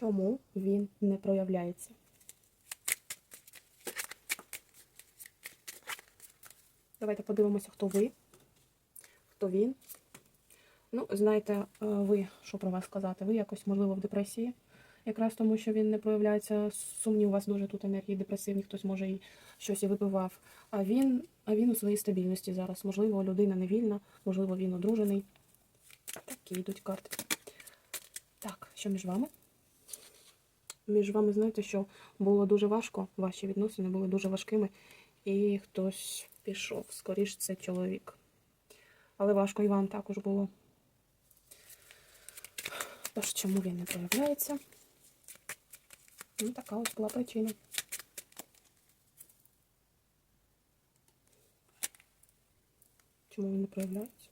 чому він не проявляється. Давайте подивимося, хто ви, хто він. Ну, знаєте, е, ви, що про вас сказати? Ви якось, можливо, в депресії. Якраз тому, що він не проявляється, сумні у вас дуже тут енергії депресивні, хтось може і щось і випивав. А він, а він у своїй стабільності зараз. Можливо, людина не вільна, можливо, він одружений. Такі йдуть карти. Так, що між вами? Між вами, знаєте, що було дуже важко, ваші відносини були дуже важкими, і хтось пішов. Скоріш це чоловік. Але важко і вам також було. Тож, чому він не проявляється? Ну, така ось була причина. Чому він не проявляється?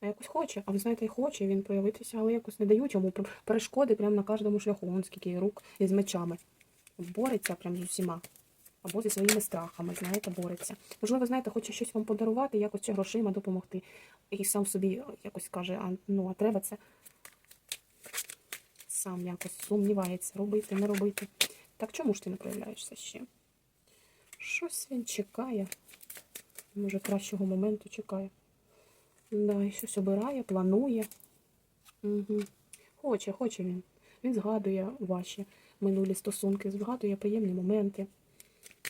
А якось хоче, а ви знаєте, хоче він проявитися, але якось не дають йому перешкоди прямо на кожному шляху. Вон скільки рук із мечами. Бореться прямо з усіма. Або зі своїми страхами, знаєте, бореться. Можливо, знаєте, хоче щось вам подарувати, якось чи грошима допомогти. І сам собі якось каже, а ну, а треба це. Сам якось сумнівається, робити, не робити. Так чому ж ти не проявляєшся ще? Щось він чекає. Може, кращого моменту чекає. Да, і щось обирає, планує. Угу. Хоче, хоче він. Він згадує ваші минулі стосунки, згадує приємні моменти.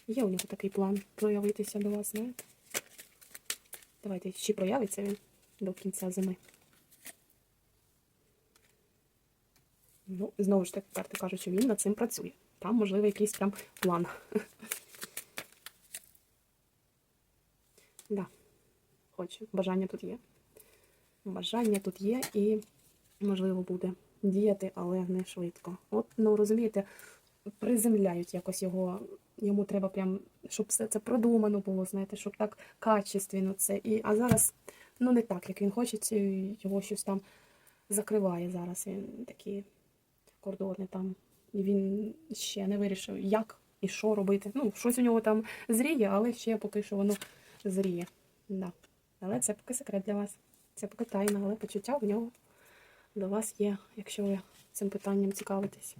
Є у нього такий план проявитися до вас, знаєте? Давайте, чи проявиться він до кінця зими. Ну, знову ж таки, карти кажуть, що він над цим працює. Там, можливо, якийсь прям план. Да, хоче. Бажання тут є. Бажання тут є і, можливо, буде діяти, але не швидко. От, ну розумієте, приземляють якось його. Йому треба прям, щоб все це продумано було, знаєте, щоб так качественно це. І, а зараз, ну не так, як він хоче, його щось там закриває зараз. Він такі кордони там. І він ще не вирішив, як і що робити. Ну, щось у нього там зріє, але ще поки що воно зріє. Да. Але це поки секрет для вас. Це поки тайна, але почуття в нього до вас є, якщо ви цим питанням цікавитесь.